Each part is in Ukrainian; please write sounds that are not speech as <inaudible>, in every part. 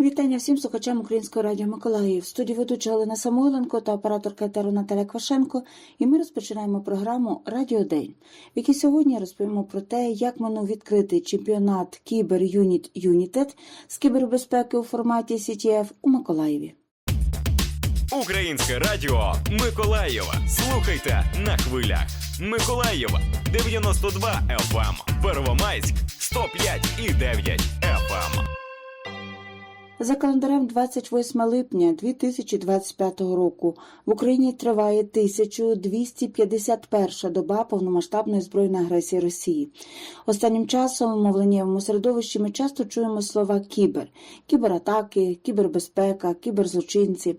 Вітання всім слухачам Українського радіо Миколаїв. Студії ведуча Галина Самойленко та операторка етеру Наталя Квашенко. І ми розпочинаємо програму Радіо День, в якій сьогодні розповімо про те, як минув відкритий чемпіонат Кібер Юніт Юнітед з кібербезпеки у форматі CTF у Миколаєві. Українське радіо Миколаєва. Слухайте на хвилях. Миколаєва 92 FM, Первомайськ 105 і 9 FM. За календарем 28 липня 2025 року в Україні триває 1251 доба повномасштабної збройної агресії Росії. Останнім часом у мовленнєвому середовищі ми часто чуємо слова кібер, кібератаки, кібербезпека, кіберзлочинці.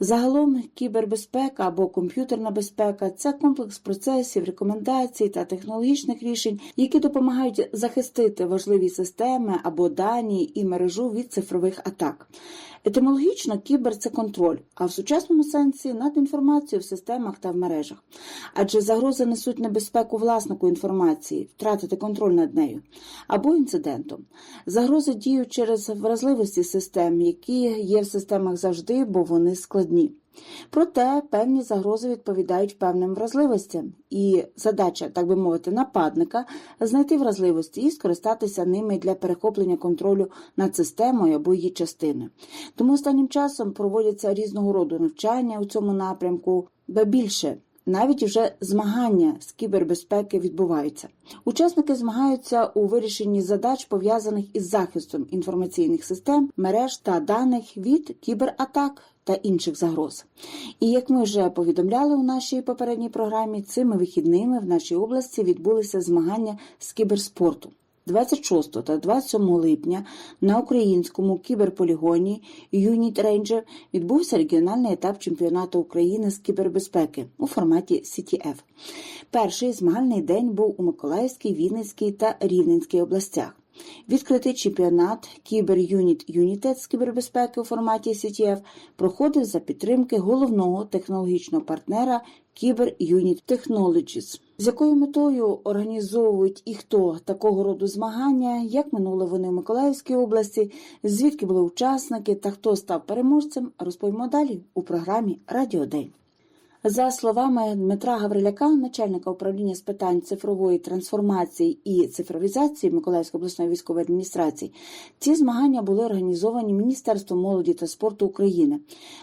Загалом кібербезпека або комп'ютерна безпека це комплекс процесів, рекомендацій та технологічних рішень, які допомагають захистити важливі системи або дані і мережу від цифрових атак. Етимологічно кібер це контроль, а в сучасному сенсі над інформацією в системах та в мережах. Адже загрози несуть небезпеку власнику інформації, втратити контроль над нею або інцидентом. Загрози діють через вразливості систем, які є в системах завжди, бо вони складні. Проте певні загрози відповідають певним вразливостям, і задача, так би мовити, нападника знайти вразливості і скористатися ними для перехоплення контролю над системою або її частиною. Тому останнім часом проводяться різного роду навчання у цьому напрямку, ба більше. Навіть вже змагання з кібербезпеки відбуваються. Учасники змагаються у вирішенні задач, пов'язаних із захистом інформаційних систем, мереж та даних від кібератак та інших загроз. І як ми вже повідомляли у нашій попередній програмі, цими вихідними в нашій області відбулися змагання з кіберспорту. 26 та 27 липня на українському кіберполігоні Юніт Рейнджер відбувся регіональний етап чемпіонату України з кібербезпеки у форматі CTF. Перший змагальний день був у Миколаївській, Вінницькій та Рівненській областях. Відкритий чемпіонат Кібер Юніт Юнітед з кібербезпеки у форматі CTF проходив за підтримки головного технологічного партнера Кібер Юніт Technologies. З якою метою організовують і хто такого роду змагання, як минули вони в Миколаївській області, звідки були учасники та хто став переможцем, розповімо далі у програмі Радіо День. За словами Дмитра Гавриляка, начальника управління з питань цифрової трансформації і цифровізації Миколаївської обласної військової адміністрації, ці змагання були організовані Міністерством молоді та спорту України,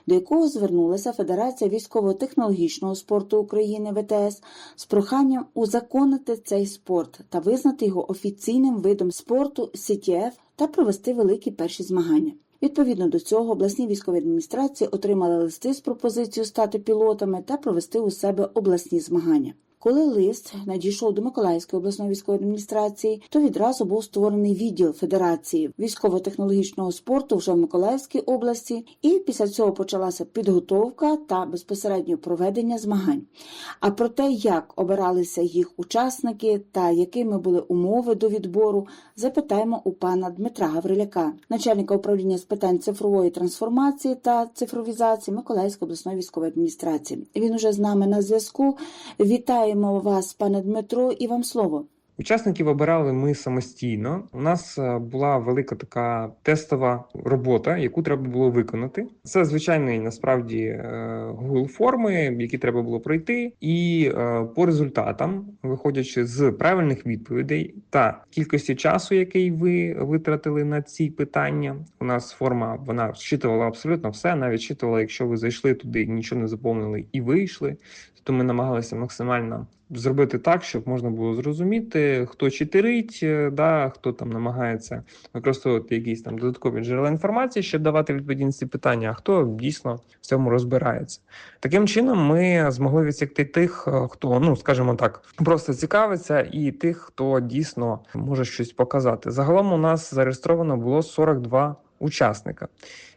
до якого звернулася Федерація військово-технологічного спорту України ВТС з проханням узаконити цей спорт та визнати його офіційним видом спорту CTF та провести великі перші змагання. Відповідно до цього, обласні військові адміністрації отримали листи з пропозицією стати пілотами та провести у себе обласні змагання. Коли лист надійшов до Миколаївської обласної військової адміністрації, то відразу був створений відділ Федерації військово-технологічного спорту вже в Миколаївській області, і після цього почалася підготовка та безпосередньо проведення змагань. А про те, як обиралися їх учасники та якими були умови до відбору, запитаємо у пана Дмитра Гавриляка, начальника управління з питань цифрової трансформації та цифровізації Миколаївської обласної військової адміністрації. Він уже з нами на зв'язку. Вітаємо вас, пане Дмитро, і вам слово. Учасників обирали ми самостійно. У нас е, була велика така тестова робота, яку треба було виконати. Це звичайний насправді е, Google форми, які треба було пройти, і е, по результатам, виходячи з правильних відповідей та кількості часу, який ви витратили на ці питання, у нас форма вона зчитувала абсолютно все, навіть зчитувала, якщо ви зайшли туди, нічого не заповнили і вийшли. То ми намагалися максимально зробити так, щоб можна було зрозуміти, хто читерить, е, да, хто там намагається використовувати якісь там додаткові джерела інформації, щоб давати ці питання, а хто дійсно в цьому розбирається. Таким чином, ми змогли відсікти тих, е, хто, ну скажімо так, просто цікавиться, і тих, хто дійсно може щось показати. Загалом у нас зареєстровано було 42 учасника,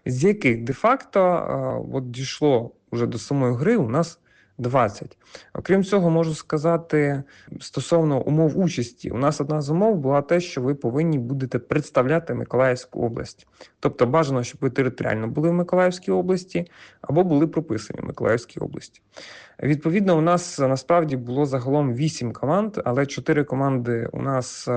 з яких де-факто е, от дійшло вже до самої гри у нас 20. Окрім цього, можу сказати стосовно умов участі. У нас одна з умов була те, що ви повинні будете представляти Миколаївську область. Тобто бажано, щоб ви територіально були в Миколаївській області або були прописані в Миколаївській області. Відповідно, у нас насправді було загалом 8 команд, але 4 команди у нас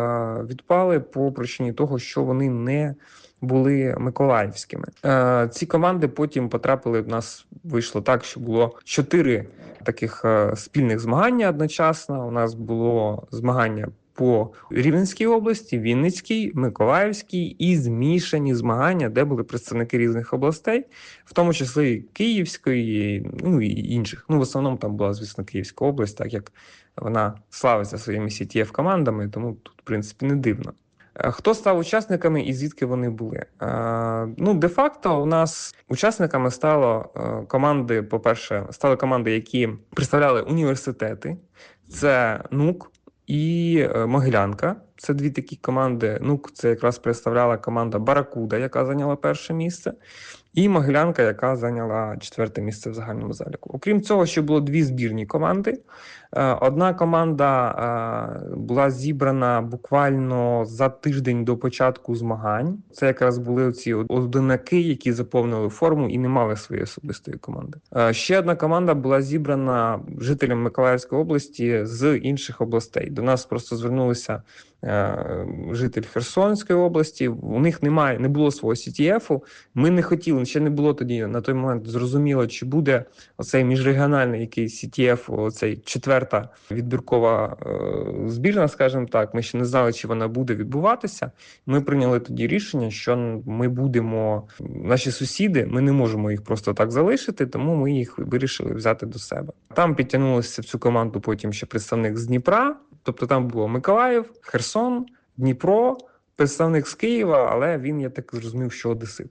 відпали по причині того, що вони не були миколаївськими. Е, ці команди потім потрапили. В нас вийшло так, що було чотири таких е, спільних змагання одночасно. У нас було змагання. По Рівненській області, Вінницькій, Миколаївській і змішані змагання, де були представники різних областей, в тому числі Київської, ну і інших. Ну, в основному там була, звісно, Київська область, так як вона славиться своїми ctf командами, тому тут, в принципі, не дивно. Е, Хто став учасниками і звідки вони були? Е, Ну, де-факто, у нас учасниками стало е, команди. По-перше, стали команди, які представляли університети. Це НУК і Могилянка. Це дві такі команди. НУК це якраз представляла команда Баракуда, яка зайняла перше місце, і Могилянка, яка зайняла четверте місце в загальному заліку. Окрім цього, ще було дві збірні команди. Е, Одна команда е, була зібрана буквально за тиждень до початку змагань. Це якраз були ці одинаки, які заповнили форму і не мали своєї особистої команди. Е, Ще одна команда була зібрана жителям Миколаївської області з інших областей. До нас просто звернулися житель Херсонської області. У них немає, не було свого CTF-у. Ми не хотіли, ще не було тоді на той момент зрозуміло, чи буде оцей міжрегіональний якийсь CTF, оцей четверта відбіркова е, збірна, скажімо так. Ми ще не знали, чи вона буде відбуватися. Ми прийняли тоді рішення, що ми будемо наші сусіди, ми не можемо їх просто так залишити, тому ми їх вирішили взяти до себе. Там підтягнулися в цю команду потім ще представник з Дніпра, тобто там було Миколаїв, Херсон, Дніпро. Представник з Києва, але він, я так зрозумів, що Одесит.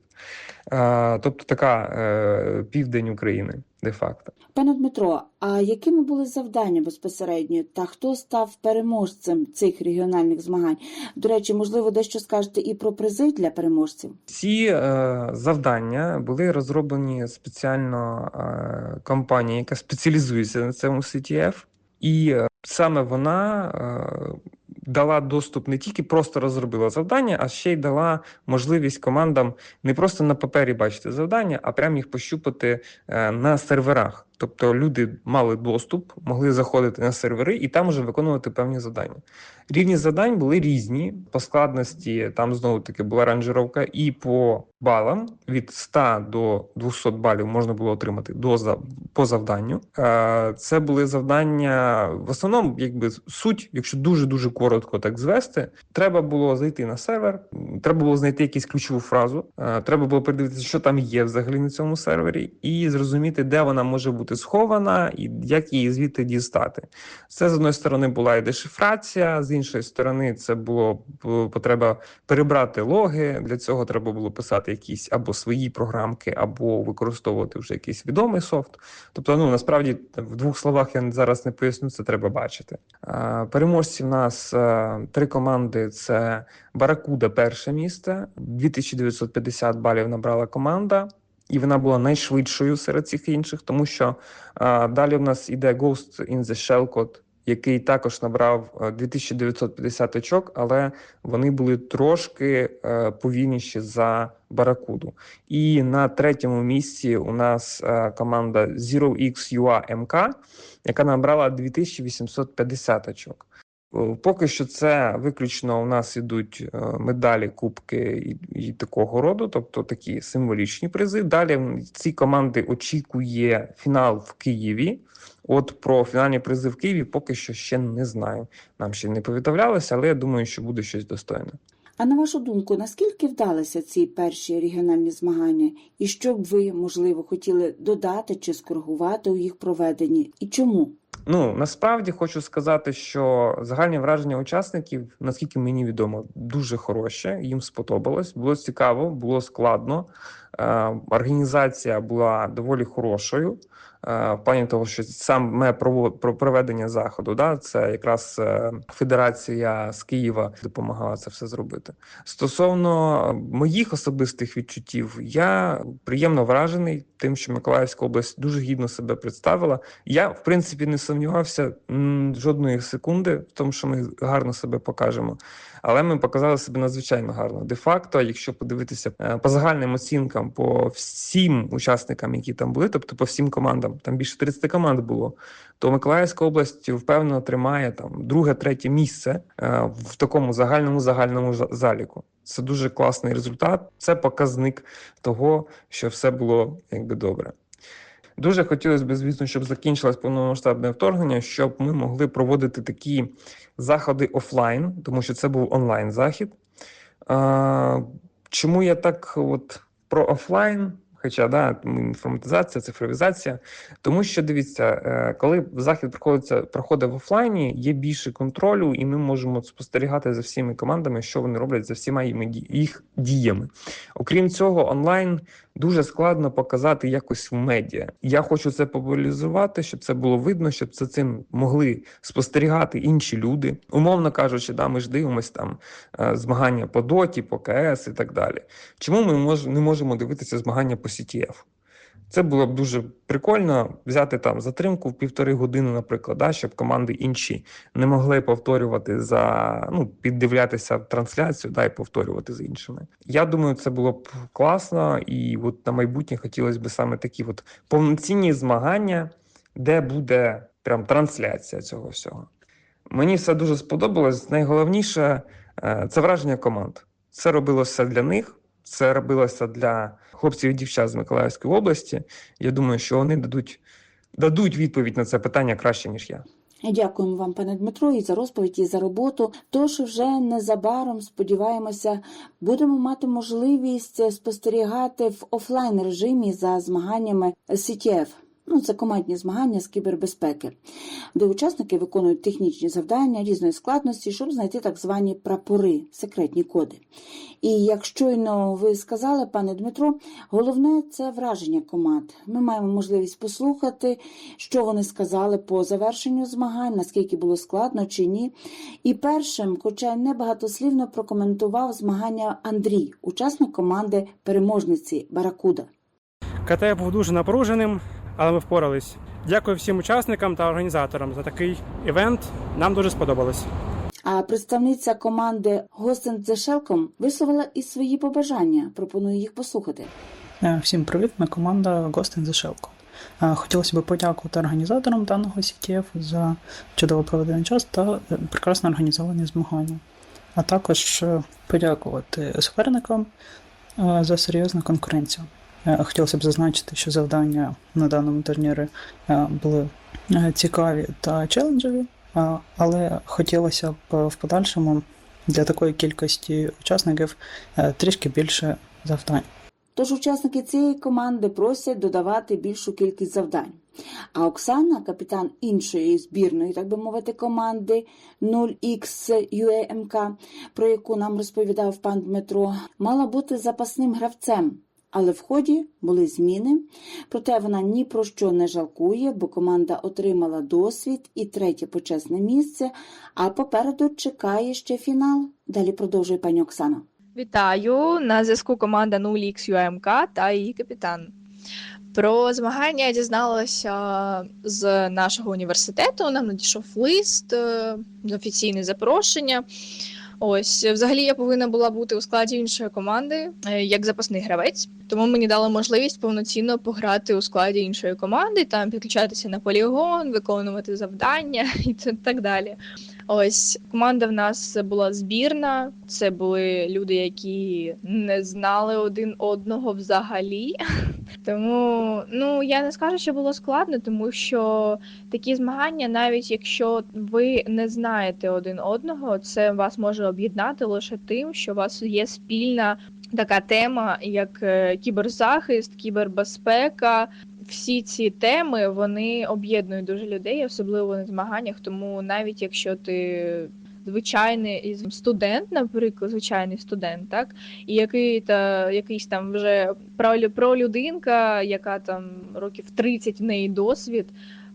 Тобто така е, південь України, де-факто. Пане Дмитро, а якими були завдання безпосередньо та хто став переможцем цих регіональних змагань? До речі, можливо, дещо скажете і про призи для переможців? Ці е, завдання були розроблені спеціально е, компанією, яка спеціалізується на цьому CTF, і е, саме вона е, дала доступ не тільки просто розробила завдання, а ще й дала можливість командам не просто на папері бачити завдання, а прямо їх пощупати е, на серверах. Тобто люди мали доступ, могли заходити на сервери і там вже виконувати певні завдання. Рівні завдань були різні по складності. Там знову таки була ранжировка, і по балам від 100 до 200 балів можна було отримати до по завданню. Е, Це були завдання в основному, якби суть, якщо дуже дуже коротко так звести, треба було зайти на сервер, треба було знайти якусь ключову фразу, е, треба було передивитися, що там є взагалі на цьому сервері, і зрозуміти, де вона може бути схована і як її звідти дістати. Це з одної сторони була і дешифрація, з іншої сторони, це було потреба перебрати логи. Для цього треба було писати якісь або свої програмки, або використовувати вже якийсь відомий софт. Тобто, ну насправді в двох словах я зараз не поясню, це треба бачити. Переможці в нас е, три команди: це Баракуда, перше місце, 2950 балів набрала команда. І вона була найшвидшою серед цих інших, тому що а, далі в нас іде Ghost in the Shell Code, який також набрав е, 2950 очок, але вони були трошки е, повільніші за Баракуду. І на третьому місці у нас е, команда 0xUA MK, яка набрала 2850 очок. Е, Поки що це виключно у нас ідуть е, медалі, кубки і, і такого роду, тобто такі символічні призи. Далі ці команди очікує фінал в Києві. От про фінальні призи в Києві поки що ще не знаю. Нам ще не повідомлялося, але я думаю, що буде щось достойне. А на вашу думку, наскільки вдалися ці перші регіональні змагання, і що б ви, можливо, хотіли додати чи скоригувати у їх проведенні, і чому? Ну насправді хочу сказати, що загальні враження учасників, наскільки мені відомо, дуже хороше. Їм сподобалось. Було цікаво, було складно. Е, Організація була доволі хорошою. Е, В плані того, що саме про проведення заходу, да, це якраз е, федерація з Києва допомагала це все зробити. Стосовно моїх особистих відчуттів, я приємно вражений тим, що Миколаївська область дуже гідно себе представила. Я, в принципі, не сумнівався жодної секунди в тому, що ми гарно себе покажемо. Але ми показали себе надзвичайно гарно. Де-факто, якщо подивитися е, по загальним оцінкам, по всім учасникам, які там були, тобто по всім командам, там більше 30 команд було, то Миколаївська область впевнено тримає там друге, третє місце е, в такому загальному загальному заліку. Це дуже класний результат. Це показник того, що все було якби добре. Дуже хотілося б, звісно, щоб закінчилось повномасштабне вторгнення, щоб ми могли проводити такі заходи офлайн, тому що це був онлайн захід. А, чому я так от про офлайн? Хоча да, інформатизація, цифровізація, тому що дивіться, е, коли захід проходиться проходить в офлайні, є більше контролю, і ми можемо спостерігати за всіми командами, що вони роблять за всіма їх діями. Окрім цього, онлайн дуже складно показати якось в медіа. Я хочу це популяризувати, щоб це було видно, щоб це цим могли спостерігати інші люди. Умовно кажучи, да, ми ж дивимося там е, змагання по доті, по КС і так далі. Чому ми не можемо дивитися змагання по CTF? Це було б дуже прикольно взяти там затримку в півтори години, наприклад, да, щоб команди інші не могли повторювати за ну, піддивлятися трансляцію, да, і повторювати за іншими. Я думаю, це було б класно, і от на майбутнє хотілося б саме такі от повноцінні змагання, де буде прям трансляція цього всього. Мені все дуже сподобалось. Найголовніше е, це враження команд. Це робилося для них, це робилося для хлопців і дівчат з Миколаївської області. Я думаю, що вони дадуть, дадуть відповідь на це питання краще, ніж я. Дякуємо вам, пане Дмитро, і за розповідь, і за роботу. Тож вже незабаром сподіваємося, будемо мати можливість спостерігати в офлайн режимі за змаганнями CTF. Ну, це командні змагання з кібербезпеки, де учасники виконують технічні завдання різної складності, щоб знайти так звані прапори, секретні коди. І як щойно ви сказали, пане Дмитро, головне це враження команд. Ми маємо можливість послухати, що вони сказали по завершенню змагань, наскільки було складно чи ні. І першим, хоча й небагатослівно прокоментував змагання Андрій, учасник команди переможниці Баракуда. КТ був дуже напруженим, але ми впорались. Дякую всім учасникам та організаторам за такий івент. Нам дуже сподобалось. А представниця команди Гостен Зешелком висловила і свої побажання. Пропоную їх послухати. Е, Всім привіт, ми команда in the Е, Хотілося б подякувати організаторам даного CTF за чудово проведений час та прекрасно організовані змагання. А також е, подякувати суперникам за серйозну конкуренцію. Е, Хотілося б зазначити, що завдання на даному турнірі е, були е, цікаві та челенджеві, е, але хотілося б в подальшому для такої кількості учасників трішки більше завдань. Тож учасники цієї команди просять додавати більшу кількість завдань. А Оксана, капітан іншої збірної, так би мовити, команди 0X про яку нам розповідав пан Дмитро, мала бути запасним гравцем. Але в ході були зміни. Проте вона ні про що не жалкує, бо команда отримала досвід і третє почесне місце. А попереду чекає ще фінал. Далі продовжує пані Оксана. Вітаю на зв'язку команда 0xUMK та її капітан. Про змагання я дізналася з нашого університету. Нам надійшов лист, е, офіційне запрошення. Ось, взагалі, я повинна була бути у складі іншої команди е, як запасний гравець, тому мені дали можливість повноцінно пограти у складі іншої команди, там підключатися на полігон, виконувати завдання <laughs> і так далі. Ось команда в нас була збірна. Це були люди, які не знали один одного взагалі. <laughs> Тому ну я не скажу, що було складно, тому що такі змагання, навіть якщо ви не знаєте один одного, це вас може об'єднати лише тим, що у вас є спільна така тема, як е, кіберзахист, кібербезпека. Всі ці теми вони об'єднують дуже людей, особливо на змаганнях. Тому навіть якщо ти звичайний студент, наприклад, звичайний студент, так і який та якийсь там вже пролю- пролюдинка, яка там років 30 в неї досвід.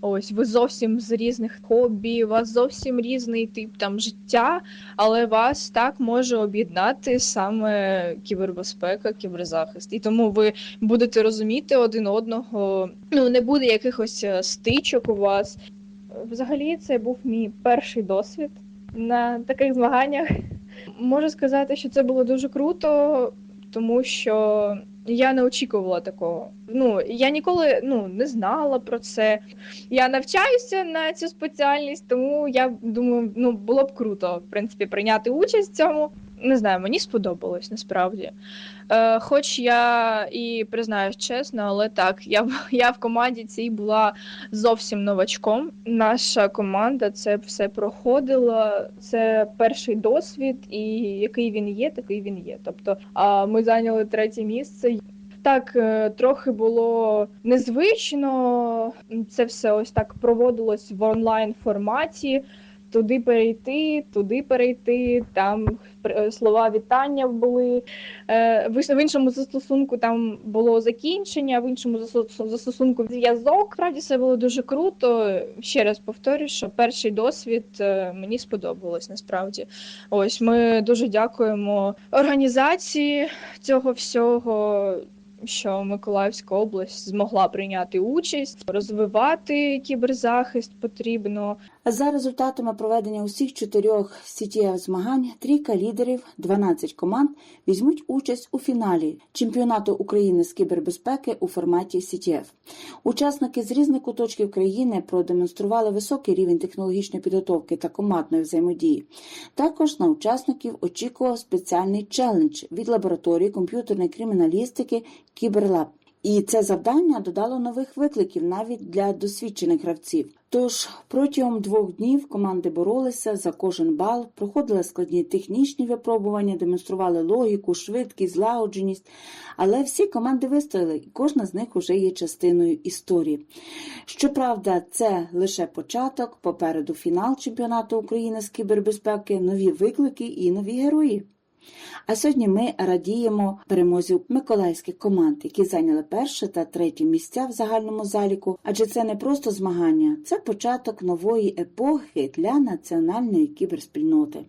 Ось ви зовсім з різних хобі, у вас зовсім різний тип там життя, але вас так може об'єднати саме кібербезпека, кіберзахист. І тому ви будете розуміти один одного. Ну не буде якихось е, стичок у вас. Взагалі, це був мій перший досвід на таких змаганнях. Можу сказати, що це було дуже круто, тому що Я не очікувала такого. Ну я ніколи ну не знала про це. Я навчаюся на цю спеціальність, тому я думаю, ну було б круто в принципі прийняти участь в цьому. Не знаю, мені сподобалось насправді. Е, хоч я і признаюсь чесно, але так, я, <laughs> я в команді цій була зовсім новачком. Наша команда це все проходила. Це перший досвід, і який він є, такий він є. Тобто, а ми зайняли третє місце. Так, е, трохи було незвично. Це все ось так проводилось в онлайн форматі. Туди перейти, туди перейти. Там е, слова вітання були. Е, В іншому застосунку там було закінчення, в іншому застос- застосунку зв'язок. Справді це було дуже круто. Ще раз повторюю, що перший досвід е, мені сподобалось насправді. Ось ми дуже дякуємо організації цього всього. Що Миколаївська область змогла прийняти участь, розвивати кіберзахист потрібно. За результатами проведення усіх чотирьох CTF змагань, трійка лідерів, 12 команд візьмуть участь у фіналі чемпіонату України з кібербезпеки у форматі CTF. Учасники з різних куточків країни продемонстрували високий рівень технологічної підготовки та командної взаємодії. Також на учасників очікував спеціальний челендж від лабораторії комп'ютерної криміналістики Кіберлаб. І це завдання додало нових викликів навіть для досвідчених гравців. Тож протягом двох днів команди боролися за кожен бал, проходили складні технічні випробування, демонстрували логіку, швидкість, злагодженість. Але всі команди вистояли, і кожна з них уже є частиною історії. Щоправда, це лише початок, попереду фінал чемпіонату України з кібербезпеки, нові виклики і нові герої. А сьогодні ми радіємо перемозі миколаївських команд, які зайняли перше та третє місця в загальному заліку, адже це не просто змагання, це початок нової епохи для національної кіберспільноти.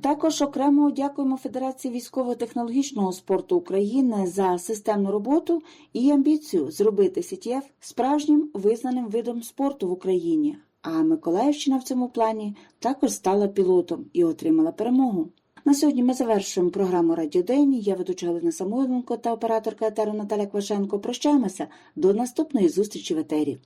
Також окремо дякуємо Федерації військово-технологічного спорту України за системну роботу і амбіцію зробити CTF справжнім визнаним видом спорту в Україні. А Миколаївщина в цьому плані також стала пілотом і отримала перемогу. На сьогодні ми завершуємо програму Радіодень. Я ведуча Галина Самойленко та операторка етеру Наталя Квашенко. Прощаємося до наступної зустрічі в етері.